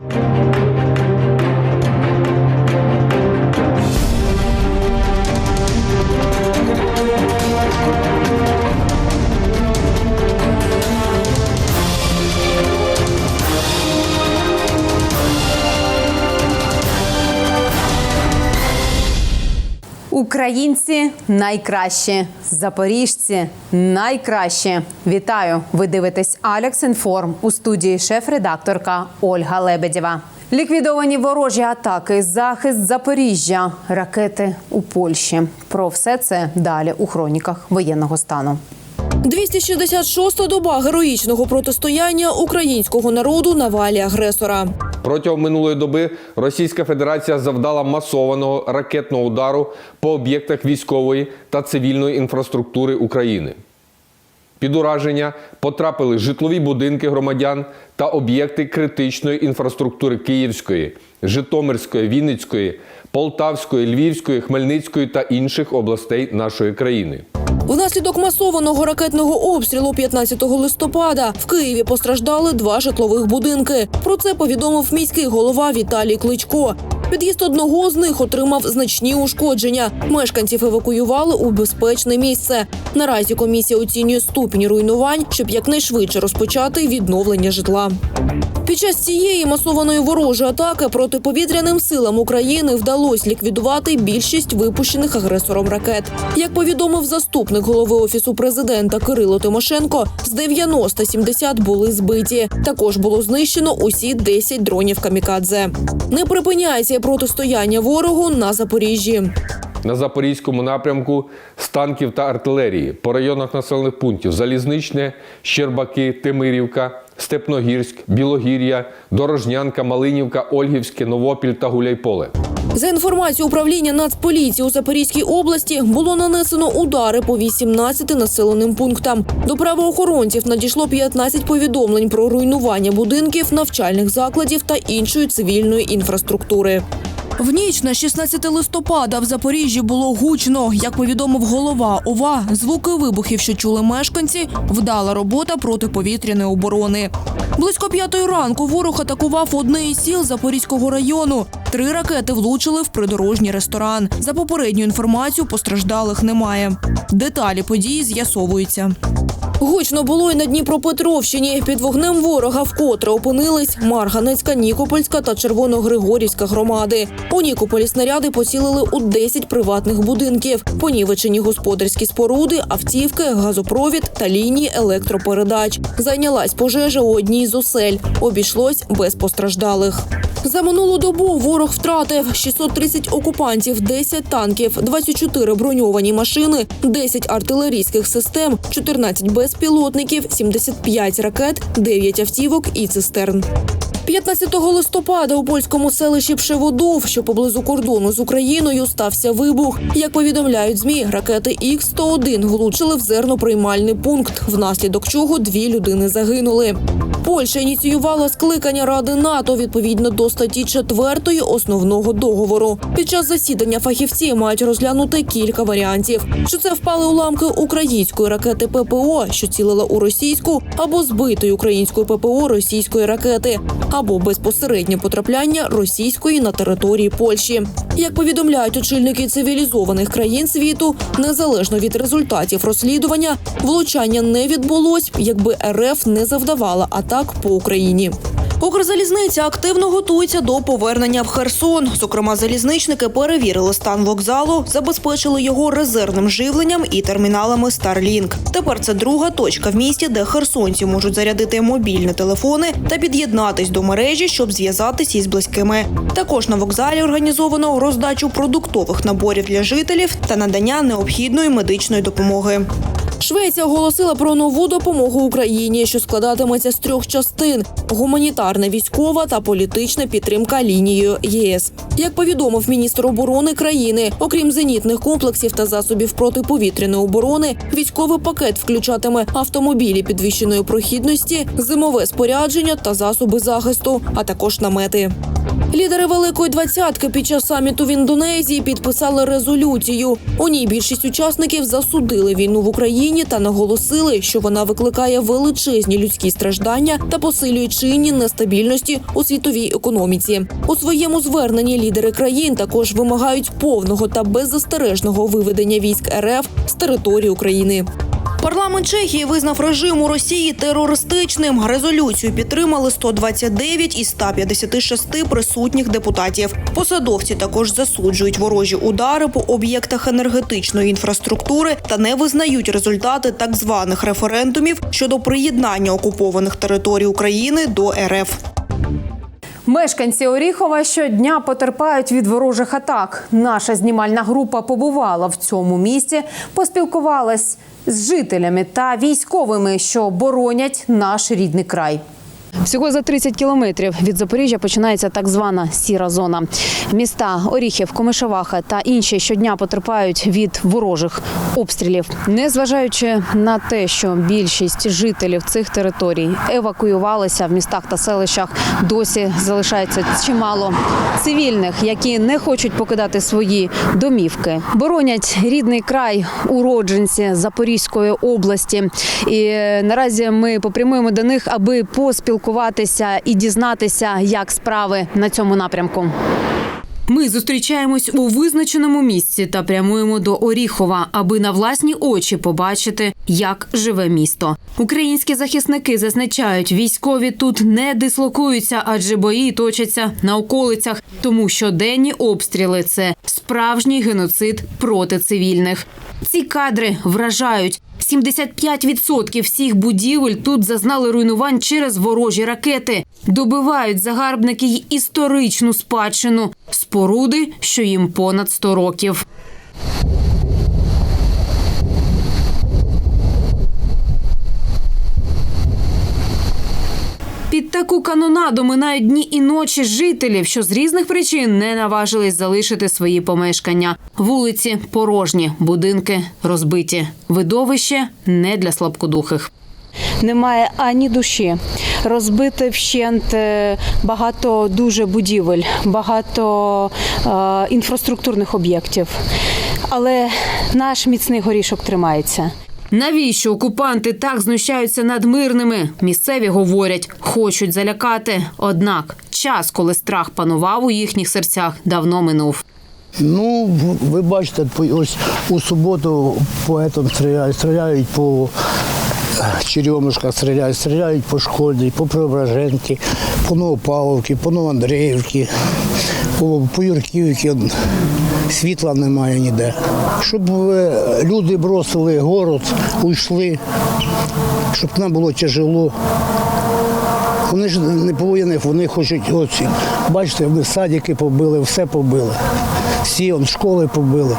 you Українці найкращі, запоріжці найкращі. Вітаю! Ви дивитесь Алекс Інформ у студії шеф-редакторка Ольга Лебедєва. Ліквідовані ворожі атаки, захист Запоріжжя, ракети у Польщі. Про все це далі у хроніках воєнного стану. 266-та доба героїчного протистояння українського народу на валі агресора. Протягом минулої доби Російська Федерація завдала масованого ракетного удару по об'єктах військової та цивільної інфраструктури України. Під ураження потрапили житлові будинки громадян та об'єкти критичної інфраструктури Київської, Житомирської, Вінницької, Полтавської, Львівської, Хмельницької та інших областей нашої країни. Внаслідок масованого ракетного обстрілу 15 листопада в Києві постраждали два житлових будинки. Про це повідомив міський голова Віталій Кличко. Під'їзд одного з них отримав значні ушкодження. Мешканців евакуювали у безпечне місце. Наразі комісія оцінює ступінь руйнувань, щоб якнайшвидше розпочати відновлення житла. Під час цієї масованої ворожої атаки протиповітряним силам України вдалося ліквідувати більшість випущених агресором ракет. Як повідомив заступник голови офісу президента Кирило Тимошенко, з 90 70 були збиті. Також було знищено усі 10 дронів камікадзе. Не припиняється протистояння ворогу на Запоріжжі. На Запорізькому напрямку з танків та артилерії по районах населених пунктів Залізничне, Щербаки, Тимирівка, Степногірськ, Білогір'я, Дорожнянка, Малинівка, Ольгівське, Новопіль та Гуляйполе. За інформацією управління Нацполіції у Запорізькій області було нанесено удари по 18 населеним пунктам. До правоохоронців надійшло 15 повідомлень про руйнування будинків, навчальних закладів та іншої цивільної інфраструктури. В ніч на 16 листопада в Запоріжжі було гучно. Як повідомив голова ОВА, звуки вибухів, що чули мешканці, вдала робота протиповітряної оборони. Близько п'ятої ранку ворог атакував одне із сіл Запорізького району. Три ракети влучили в придорожній ресторан. За попередню інформацію постраждалих немає. Деталі події з'ясовуються. Гучно було й на Дніпропетровщині. Під вогнем ворога вкотре опинились Марганецька, Нікопольська та Червоногригорівська громади. У Нікополі снаряди поцілили у 10 приватних будинків. Понівечені господарські споруди, автівки, газопровід та лінії електропередач. Зайнялась пожежа у одній з осель. Обійшлось без постраждалих. За минулу добу ворог втратив 630 окупантів, 10 танків, 24 броньовані машини, 10 артилерійських систем, 14 безпілотників, 75 ракет, 9 автівок і цистерн. 15 листопада у польському селищі Пшеводов, що поблизу кордону з Україною, стався вибух. Як повідомляють змі, ракети Х-101 влучили в зерноприймальний пункт, внаслідок чого дві людини загинули. Польща ініціювала скликання Ради НАТО відповідно до статті 4 основного договору. Під час засідання фахівці мають розглянути кілька варіантів: що це впали уламки української ракети ППО, що цілила у російську, або збитої української ППО російської ракети, або безпосереднє потрапляння російської на території Польщі. Як повідомляють очільники цивілізованих країн світу, незалежно від результатів розслідування, влучання не відбулось, якби РФ не завдавала атак по Україні. Укрзалізниця активно готується до повернення в Херсон. Зокрема, залізничники перевірили стан вокзалу, забезпечили його резервним живленням і терміналами Starlink. Тепер це друга точка в місті, де херсонці можуть зарядити мобільні телефони та під'єднатись до мережі, щоб зв'язатися із близькими. Також на вокзалі організовано роздачу продуктових наборів для жителів та надання необхідної медичної допомоги. Швеція оголосила про нову допомогу Україні, що складатиметься з трьох частин: гуманітарна, військова та політична підтримка лінією ЄС. Як повідомив міністр оборони країни, окрім зенітних комплексів та засобів протиповітряної оборони, військовий пакет включатиме автомобілі підвищеної прохідності, зимове спорядження та засоби захисту, а також намети. Лідери Великої двадцятки під час саміту в Індонезії підписали резолюцію. У ній більшість учасників засудили війну в Україні Україні та наголосили, що вона викликає величезні людські страждання та посилює чинні нестабільності у світовій економіці. У своєму зверненні лідери країн також вимагають повного та беззастережного виведення військ РФ з території України. Парламент Чехії визнав режим у Росії терористичним. Резолюцію підтримали 129 із 156 присутніх депутатів. Посадовці також засуджують ворожі удари по об'єктах енергетичної інфраструктури та не визнають результати так званих референдумів щодо приєднання окупованих територій України до РФ. Мешканці Оріхова щодня потерпають від ворожих атак. Наша знімальна група побувала в цьому місті, поспілкувалась з жителями та військовими, що боронять наш рідний край. Всього за 30 кілометрів від Запоріжжя починається так звана сіра зона. Міста Оріхів, Комишеваха та інші щодня потерпають від ворожих обстрілів. Незважаючи на те, що більшість жителів цих територій евакуювалися в містах та селищах, досі залишається чимало цивільних, які не хочуть покидати свої домівки. Боронять рідний край уродженці Запорізької області. І наразі ми попрямуємо до них, аби поспілкуватися і дізнатися, як справи на цьому напрямку. Ми зустрічаємось у визначеному місці та прямуємо до Оріхова, аби на власні очі побачити, як живе місто. Українські захисники зазначають, військові тут не дислокуються, адже бої точаться на околицях. Тому щоденні обстріли це справжній геноцид проти цивільних. Ці кадри вражають. 75% всіх будівель тут зазнали руйнувань через ворожі ракети. Добивають загарбники й історичну спадщину споруди, що їм понад 100 років. Таку канонаду минають дні і ночі жителів, що з різних причин не наважились залишити свої помешкання. Вулиці порожні, будинки розбиті. Видовище не для слабкодухих. Немає ані душі. Розбите вщент е, багато дуже будівель, багато е, інфраструктурних об'єктів. Але наш міцний горішок тримається. Навіщо окупанти так знущаються над мирними? Місцеві говорять, хочуть залякати. Однак час, коли страх панував у їхніх серцях, давно минув. Ну, ви бачите, ось у суботу по этому стріляють, стріляють по е, Черемушках, стріляють, стріляють по школі, по Преображенки, по Новопавловці, по Новоандріївці, по, по Юрківці. Світла немає ніде. Щоб е, люди бросили город, уйшли, щоб нам було тяжело. Вони ж не повинні, вони хочуть, оці. бачите, вони садики побили, все побили. Всі он, школи побили.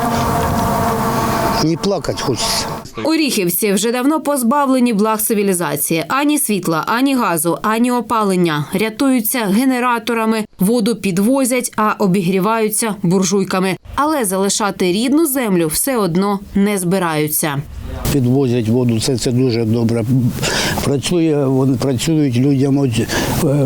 Не плакати хочеться. Оріхівці вже давно позбавлені благ цивілізації. Ані світла, ані газу, ані опалення. Рятуються генераторами, воду підвозять, а обігріваються буржуйками. Але залишати рідну землю все одно не збираються. Підвозять воду, це, це дуже добре. Працює, вони працюють людям, от, е,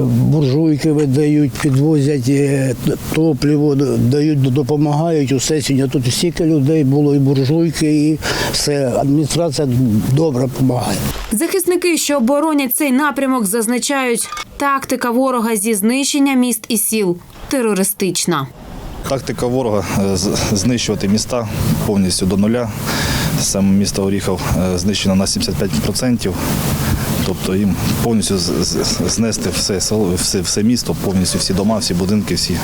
буржуйки видають, підвозять е, топливо, дають, допомагають. Усе сьогодні тут стільки людей було, і буржуйки, і все. Адміністрація добре допомагає. Захисники, що боронять цей напрямок, зазначають, тактика ворога зі знищення міст і сіл терористична. Тактика ворога е, знищувати міста повністю до нуля. Саме місто Оріхов е, знищено на 75%. Тобто їм повністю знести все село, все, все місто, повністю всі дома, всі будинки, всі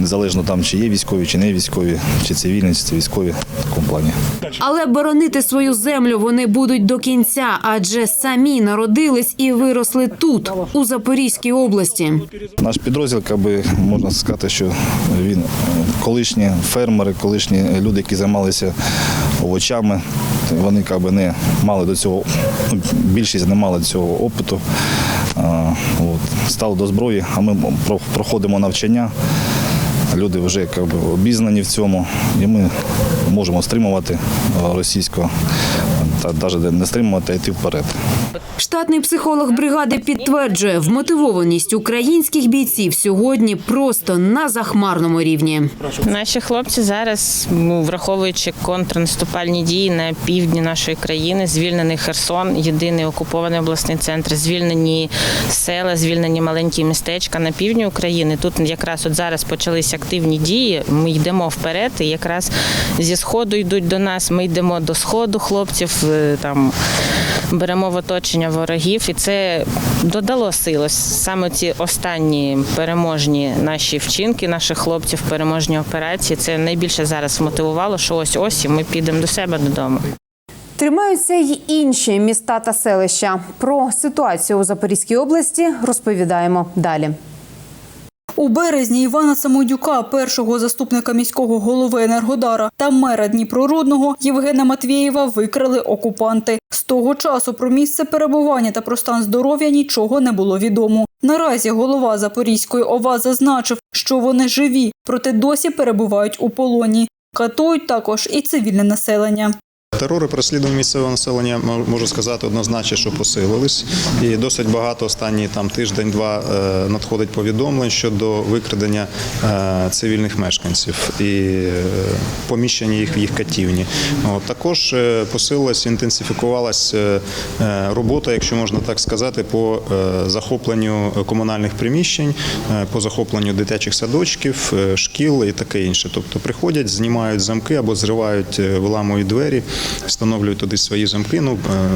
незалежно там, чи є військові, чи не військові, чи цивільні, чи це військові в такому плані. Але боронити свою землю вони будуть до кінця, адже самі народились і виросли тут, у Запорізькій області. Наш підрозділ, якби, можна сказати, що він колишні фермери, колишні люди, які займалися овочами, вони якби, не мали до цього, ну, більшість не мали цього опиту. Стали до зброї, а ми проходимо навчання. Люди вже якби, обізнані в цьому, і ми можемо стримувати російську та навіть не стримувати, а йти вперед. Штатний психолог бригади підтверджує, вмотивованість українських бійців сьогодні просто на захмарному рівні. Наші хлопці зараз, ну, враховуючи контрнаступальні дії на півдні нашої країни, звільнений Херсон, єдиний окупований обласний центр, звільнені села, звільнені маленькі містечка на півдні України. Тут якраз от зараз почались активні дії. Ми йдемо вперед, і якраз зі сходу йдуть до нас. Ми йдемо до сходу хлопців. Там беремо в оточення ворогів, і це додало силось Саме ці останні переможні наші вчинки, наших хлопців, переможні операції. Це найбільше зараз мотивувало, що ось ось і ми підемо до себе додому. Тримаються й інші міста та селища. Про ситуацію у Запорізькій області розповідаємо далі. У березні Івана Самойдюка, першого заступника міського голови Енергодара та мера Дніпрорудного Євгена Матвєєва викрали окупанти. З того часу про місце перебування та про стан здоров'я нічого не було відомо. Наразі голова Запорізької ОВА зазначив, що вони живі, проте досі перебувають у полоні. Катують також і цивільне населення. Терори переслідувань місцевого населення можу сказати однозначно, що посилились, і досить багато останні там тиждень-два е, надходить повідомлень щодо викрадення е, цивільних мешканців і е, поміщення їх в їх катівні. Також посилилась, інтенсифікувалась робота, якщо можна так сказати, по захопленню комунальних приміщень, по захопленню дитячих садочків, шкіл і таке інше. Тобто приходять, знімають замки або зривають, виламують двері, встановлюють туди свої замки. Ну е,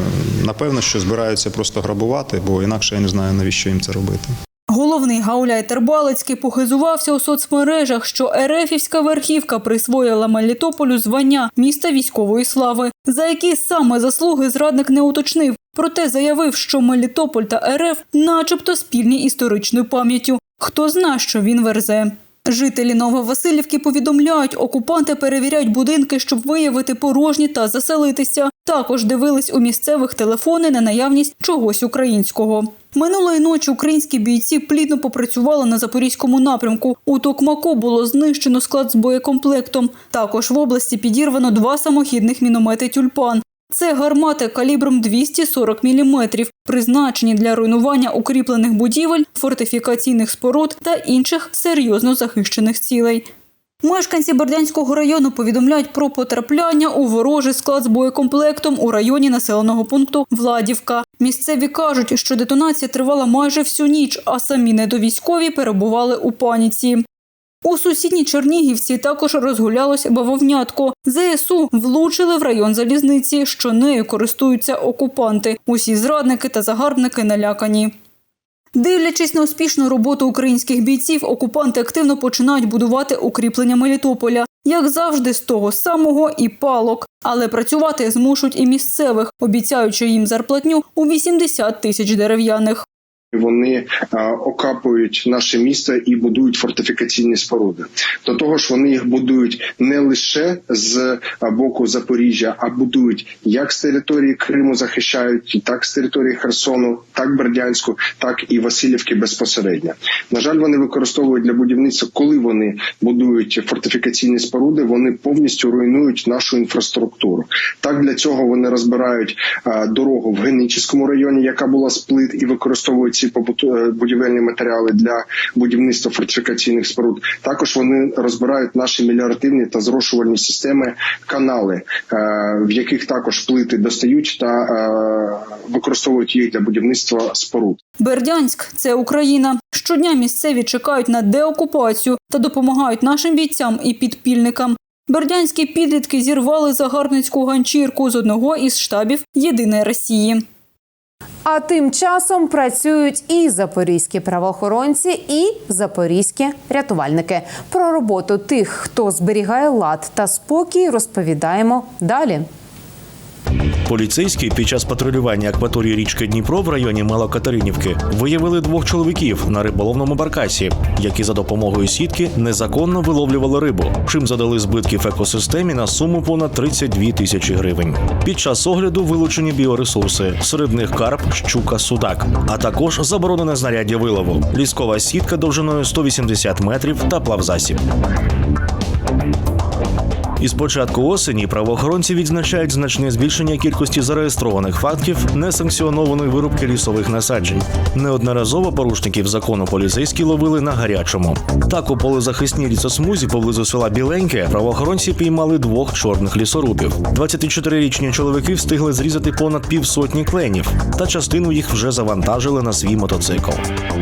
напевно, що збираються просто грабувати, бо інакше я не знаю навіщо їм це робити. Головний гауляй Тербалицький похизувався у соцмережах, що Ерефівська верхівка присвоїла Мелітополю звання міста військової слави, за які саме заслуги зрадник не уточнив. Проте заявив, що Мелітополь та РФ начебто спільні історичною пам'яттю. Хто зна, що він верзе. Жителі Нововасилівки повідомляють, окупанти перевіряють будинки, щоб виявити порожні та заселитися. Також дивились у місцевих телефони на наявність чогось українського. Минулої ночі українські бійці плідно попрацювали на запорізькому напрямку. У Токмаку було знищено склад з боєкомплектом. Також в області підірвано два самохідних міномети тюльпан. Це гармати калібром 240 мм, призначені для руйнування укріплених будівель, фортифікаційних споруд та інших серйозно захищених цілей. Мешканці Бердянського району повідомляють про потрапляння у ворожий склад з боєкомплектом у районі населеного пункту Владівка. Місцеві кажуть, що детонація тривала майже всю ніч, а самі недовійськові перебували у паніці. У сусідній Чернігівці також розгулялось бавовнятко. ЗСУ влучили в район залізниці, що нею користуються окупанти. Усі зрадники та загарбники налякані. Дивлячись на успішну роботу українських бійців, окупанти активно починають будувати укріплення Мелітополя. Як завжди, з того самого і палок. Але працювати змушуть і місцевих, обіцяючи їм зарплатню у 80 тисяч дерев'яних. Вони е, окапують наше місто і будують фортифікаційні споруди. До того ж, вони їх будують не лише з е, боку Запоріжжя, а будують як з території Криму, захищають так з території Херсону, так Бердянську, так і Васильівки безпосередньо. На жаль, вони використовують для будівництва, коли вони будують фортифікаційні споруди, вони повністю руйнують нашу інфраструктуру. Так для цього вони розбирають е, дорогу в Генічеському районі, яка була сплит, і використовують ці е, будівельні матеріали для будівництва фортифікаційних споруд. Також вони розбирають наші меліоративні та зрошувальні системи, канали, е, в яких також плити достають та е, використовують їх для будівництва споруд. Бердянськ це Україна. Щодня місцеві чекають на деокупацію та допомагають нашим бійцям і підпільникам. Бердянські підлітки зірвали загарбницьку ганчірку з одного із штабів Єдиної Росії. А тим часом працюють і запорізькі правоохоронці, і запорізькі рятувальники. Про роботу тих, хто зберігає лад та спокій, розповідаємо далі. Поліцейські під час патрулювання акваторії річки Дніпро в районі Малокатеринівки виявили двох чоловіків на риболовному баркасі, які за допомогою сітки незаконно виловлювали рибу, чим задали збитків екосистемі на суму понад 32 тисячі гривень. Під час огляду вилучені біоресурси, серед них карп, щука, судак, а також заборонене знаряддя вилову, ліскова сітка довжиною 180 метрів та плавзасіб. Із початку осені правоохоронці відзначають значне збільшення кількості зареєстрованих фактів несанкціонованої вирубки лісових насаджень. Неодноразово порушників закону поліцейські ловили на гарячому. Так у полезахисній лісосмузі поблизу села Біленьке правоохоронці піймали двох чорних лісорубів. 24-річні чоловіки встигли зрізати понад півсотні кленів, та частину їх вже завантажили на свій мотоцикл.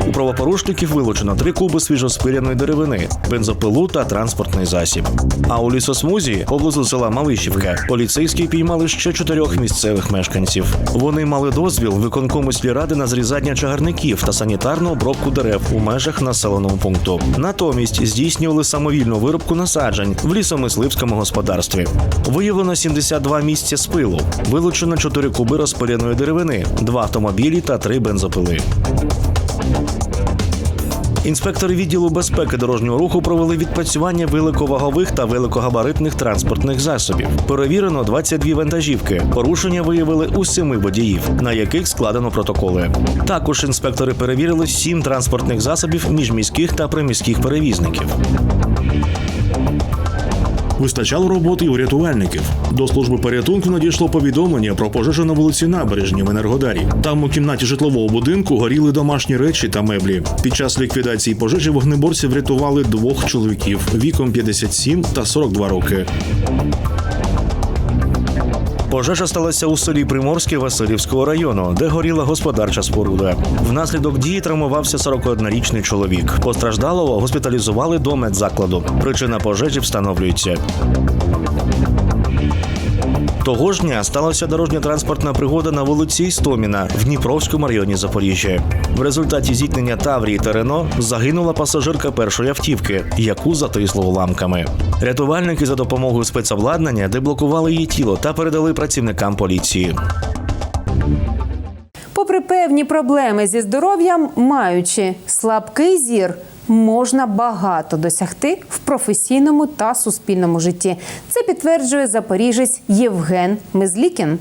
У правопорушників вилучено три куби свіжоспиляної деревини, бензопилу та транспортний засіб. А у лісосмузі поблизу села Малишівка поліцейські піймали ще чотирьох місцевих мешканців. Вони мали дозвіл виконкому сільради на зрізання чагарників та санітарну обробку дерев у межах населеного пункту. Натомість здійснювали самовільну вирубку насаджень в лісомисливському господарстві. Виявлено 72 місця спилу, вилучено 4 куби розпиляної деревини, 2 автомобілі та 3 бензопили. Інспектори відділу безпеки дорожнього руху провели відпрацювання великовагових та великогабаритних транспортних засобів. Перевірено 22 вантажівки. Порушення виявили у семи водіїв, на яких складено протоколи. Також інспектори перевірили сім транспортних засобів міжміських та приміських перевізників. Вистачало роботи і у рятувальників. До служби порятунку надійшло повідомлення про пожежу на вулиці Набережні в Енергодарі. Там у кімнаті житлового будинку горіли домашні речі та меблі. Під час ліквідації пожежі вогнеборці врятували двох чоловіків віком 57 та 42 роки. Пожежа сталася у селі Приморське Васильівського району, де горіла господарча споруда. Внаслідок дії травмувався 41-річний чоловік. Постраждалого госпіталізували до медзакладу. Причина пожежі встановлюється. Того ж дня сталася дорожньо-транспортна пригода на вулиці Істоміна в Дніпровському районі Запоріжжя. В результаті зіткнення Таврії та Рено загинула пасажирка першої автівки, яку затисло уламками. Рятувальники за допомогою спецобладнання деблокували її тіло та передали працівникам поліції. Попри певні проблеми зі здоров'ям, маючи слабкий зір, можна багато досягти в професійному та суспільному житті. Це підтверджує запоріжець Євген Мезлікін.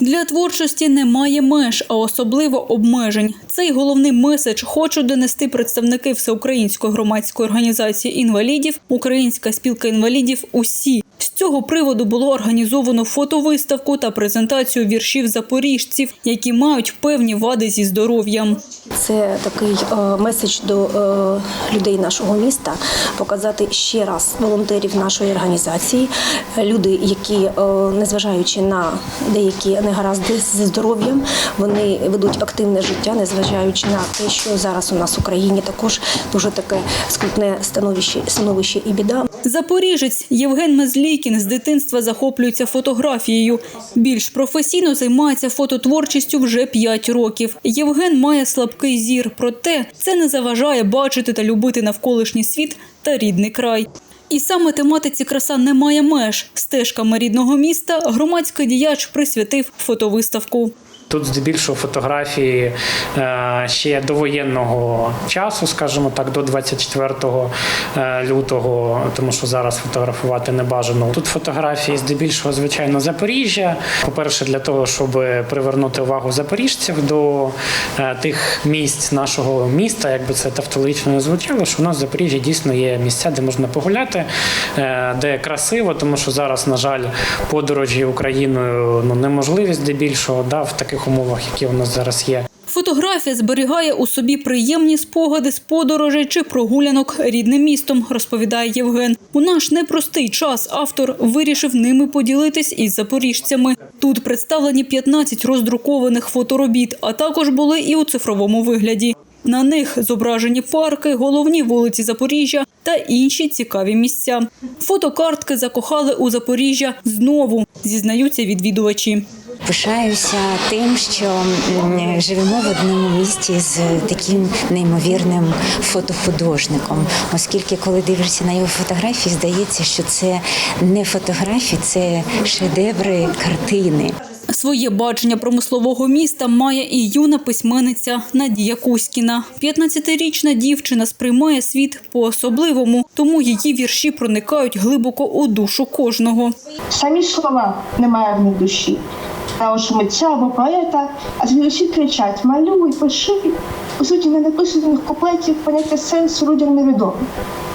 Для творчості немає меж, а особливо обмежень. Цей головний меседж хочуть донести представники всеукраїнської громадської організації інвалідів, Українська спілка інвалідів. Усі з цього приводу було організовано фотовиставку та презентацію віршів запоріжців, які мають певні вади зі здоров'ям. Це такий е, меседж до е, людей нашого міста показати ще раз волонтерів нашої організації, люди, які, е, незважаючи на деякі негаразди зі здоров'ям, вони ведуть активне життя, незважаючи на те, що зараз у нас в Україні також дуже таке скрутне становище, становище і біда. Запоріжець Євген Мезлікін з дитинства захоплюється фотографією. Більш професійно займається фототворчістю вже 5 років. Євген має слабкий зір, проте це не заважає бачити та любити навколишній світ та рідний край. І саме тематиці краса не має меж. Стежками рідного міста громадський діяч присвятив фотовиставку. Тут здебільшого фотографії е, ще довоєнного часу, скажімо так, до 24 е, лютого, тому що зараз фотографувати не бажано. Тут фотографії здебільшого, звичайно, Запоріжжя. По-перше, для того, щоб привернути увагу запоріжців до е, тих місць нашого міста, якби це тавтологічно не звучало, що у нас в Запоріжжі дійсно є місця, де можна погуляти, де красиво, тому що зараз, на жаль, подорожі Україною ну неможливі здебільшого, да, в таких умовах, які у нас зараз є. Фотографія зберігає у собі приємні спогади з подорожей чи прогулянок рідним містом, розповідає Євген. У наш непростий час автор вирішив ними поділитись із запоріжцями. Тут представлені 15 роздрукованих фоторобіт, а також були і у цифровому вигляді. На них зображені парки, головні вулиці Запоріжжя та інші цікаві місця. Фотокартки закохали у Запоріжжя знову, зізнаються відвідувачі. Пишаюся тим, що живемо в одному місті з таким неймовірним фотохудожником, оскільки, коли дивишся на його фотографії, здається, що це не фотографії, це шедеври картини. Своє бачення промислового міста має і юна письменниця Надія Кузькіна. 15-річна дівчина сприймає світ по-особливому, тому її вірші проникають глибоко у душу кожного. Самі слова немає в них душі. А уж митця або поета, а з вірші кричать Малюй, пиши. У суті не написаних куплетів поняття сенсу людям невідомо.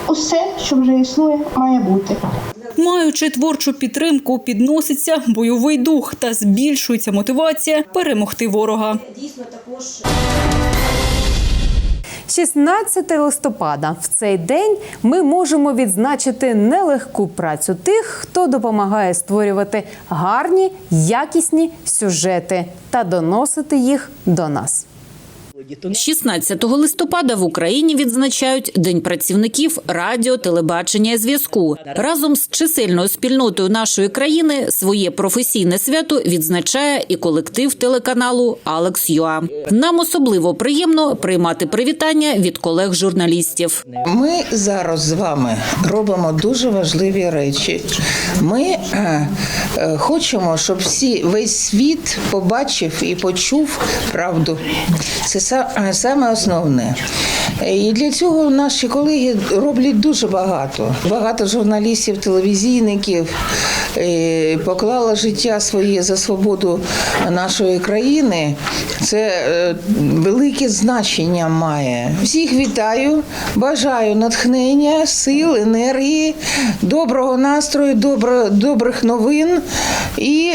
Усе, що вже існує, має бути. Маючи творчу підтримку, підноситься бойовий дух та збільшується мотивація перемогти ворога. 16 листопада в цей день ми можемо відзначити нелегку працю тих, хто допомагає створювати гарні, якісні сюжети та доносити їх до нас. 16 листопада в Україні відзначають День працівників радіо, телебачення і зв'язку. Разом з чисельною спільнотою нашої країни своє професійне свято відзначає і колектив телеканалу Алекс Юа. Нам особливо приємно приймати привітання від колег-журналістів. Ми зараз з вами робимо дуже важливі речі. Ми е, е, хочемо, щоб всі весь світ побачив і почув правду. Це са- саме основне. Е, І для цього наші колеги роблять дуже багато. Багато журналістів, телевізійників е, поклало життя своє за свободу нашої країни. Це е, велике значення має. Всіх вітаю, бажаю натхнення, сил, енергії, доброго настрою, добро, добрих новин і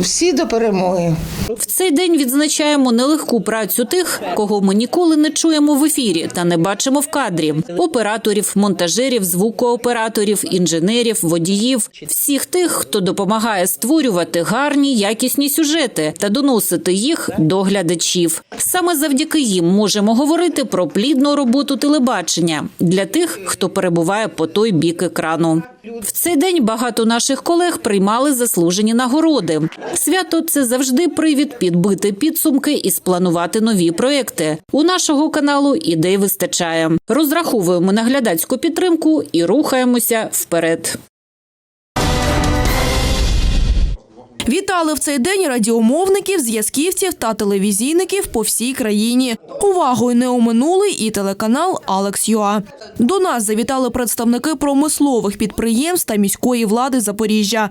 всі до перемоги. В цей день відзначаємо нелегку працю тих, кого ми ніколи не чуємо в ефірі та не бачимо в кадрі: операторів, монтажерів, звукооператорів, інженерів, водіїв, всіх тих, хто допомагає створювати гарні якісні сюжети та доносити їх до глядачів. Саме завдяки їм можемо говорити про плідну роботу телебачення для тих, хто перебуває по той бік екрану. В цей день багато наших колег приймали заслужені нагороди. Свято це завжди привід підбити підсумки і спланувати нові проекти. У нашого каналу ідей вистачає. Розраховуємо на глядацьку підтримку і рухаємося вперед. Вітали в цей день радіомовників, зв'язківців та телевізійників по всій країні. Увагою не оминули і телеканал Алекс Юа. До нас завітали представники промислових підприємств та міської влади Запоріжжя.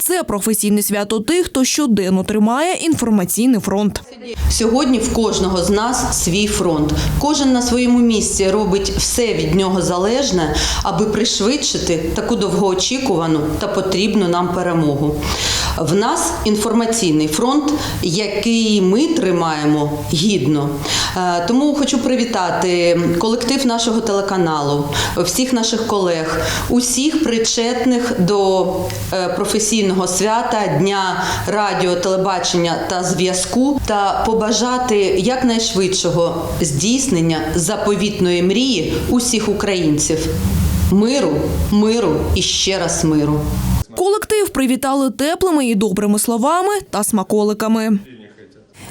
Це професійне свято тих, хто щоденно тримає інформаційний фронт. Сьогодні в кожного з нас свій фронт. Кожен на своєму місці робить все від нього залежне, аби пришвидшити таку довгоочікувану та потрібну нам перемогу. В нас інформаційний фронт, який ми тримаємо гідно. Е, Тому хочу привітати колектив нашого телеканалу, всіх наших колег, усіх причетних до е, професійного свята Дня радіо, телебачення та зв'язку та побажати якнайшвидшого здійснення заповітної мрії усіх українців. Миру, миру і ще раз миру. Колектив привітали теплими і добрими словами та смаколиками.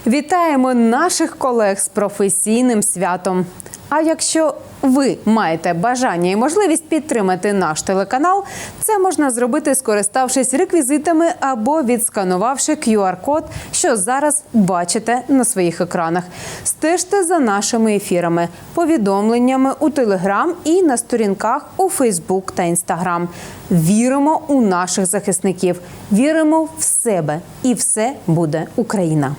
Вітаємо наших колег з професійним святом. А якщо ви маєте бажання і можливість підтримати наш телеканал, це можна зробити, скориставшись реквізитами або відсканувавши QR-код, що зараз бачите на своїх екранах. Стежте за нашими ефірами, повідомленнями у Телеграм і на сторінках у Фейсбук та Інстаграм. Віримо у наших захисників, віримо в себе, і все буде Україна.